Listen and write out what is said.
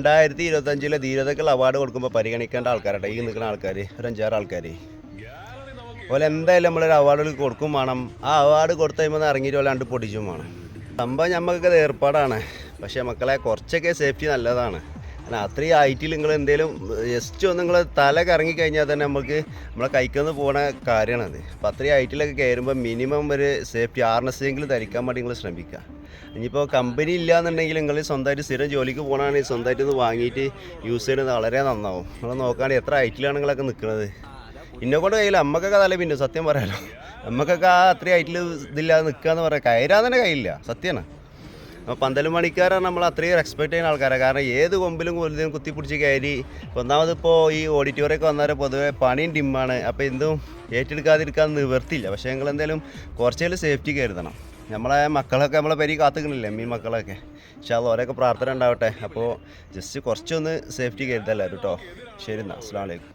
രണ്ടായിരത്തി ഇരുപത്തഞ്ചിലെ ധീരതകൾ അവാർഡ് കൊടുക്കുമ്പോൾ പരിഗണിക്കേണ്ട ആൾക്കാരട്ടെ ഈ നിൽക്കുന്ന ആൾക്കാർ ഒരു അഞ്ചാറ് ആൾക്കാർ അതുപോലെ എന്തായാലും നമ്മളൊരു അവാർഡ് കൊടുക്കും വേണം. ആ അവാർഡ് കൊടുത്ത് കഴിയുമ്പോൾ ഇറങ്ങിയിട്ട് പോലെ രണ്ട് പൊടിച്ചും വേണം. സംഭവം നമുക്കൊക്കെ ഏർപ്പാടാണ്. പക്ഷേ മക്കളെ കുറച്ചൊക്കെ സേഫ്റ്റി നല്ലതാണ്. കാരണം അത്രയും ഹൈറ്റിൽ നിങ്ങൾ എന്തെങ്കിലും ജസ്റ്റ് ഒന്ന് നിങ്ങൾ തല കറങ്ങി കഴിഞ്ഞാൽ തന്നെ നമുക്ക് നമ്മളെ കൈക്കൊന്ന് പോണ കാര്യമാണത് അപ്പം അത്രയും ഹൈറ്റിലൊക്കെ കയറുമ്പോൾ മിനിമം ഒരു സേഫ്റ്റി ആർനെസ്സെങ്കിലും ധരിക്കാൻ വേണ്ടി നിങ്ങൾ ശ്രമിക്കുക ഇനിയിപ്പോൾ കമ്പനി ഇല്ല എന്നുണ്ടെങ്കിൽ നിങ്ങൾ സ്വന്തമായിട്ട് സ്ഥിരം ജോലിക്ക് പോകണമെങ്കിൽ സ്വന്തമായിട്ട് ഒന്ന് വാങ്ങിയിട്ട് യൂസ് ചെയ്യുന്നത് വളരെ നന്നാവും. നമ്മൾ നോക്കുകയാണെങ്കിൽ എത്ര ഹൈറ്റിലാണ് നിങ്ങളൊക്കെ നിൽക്കുന്നത് ഇന്നെ കൊണ്ട് കഴിയില്ല അമ്മക്കൊക്കെ തല പിന്നെ സത്യം പറയാലോ. നമുക്കൊക്കെ ആ അത്രയും ഹൈറ്റിൽ ഇതില്ലാതെ നിൽക്കുക എന്ന് പറയാം. കയറാൻ തന്നെ കഴിയില്ല സത്യമാണ് പന്തലും മണിക്കാരാണ് നമ്മൾ അത്രയും റെസ്പെക്ട് ചെയ്യുന്ന ആൾക്കാരാണ് കാരണം ഏത് കൊമ്പിലും കൊല്ലും കുത്തിപ്പിടിച്ച് കയറി. ഒന്നാമത് ഇപ്പോൾ ഈ ഓഡിറ്റോറിയൊക്കെ വന്നാൽ പൊതുവെ പണിയും ഡിമ്മാണ് അപ്പോൾ എന്തും ഏറ്റെടുക്കാതിരിക്കാൻ നിവർത്തില്ല പക്ഷേ ഞങ്ങൾ എന്തായാലും കുറച്ചേലും സേഫ്റ്റി കരുതണം. നമ്മളെ മക്കളൊക്കെ നമ്മളെ പരി കാത്തുക്കണില്ലേ? മീൻ മക്കളൊക്കെ. പക്ഷെ അത് ഓരോക്കെ പ്രാർത്ഥന ഉണ്ടാവട്ടെ. അപ്പോൾ ജസ്റ്റ് കുറച്ചൊന്ന് സേഫ്റ്റി കരുതല്ലായിരുന്നു കേട്ടോ ശരി എന്നാൽ. അസ്സാം വലൈക്കും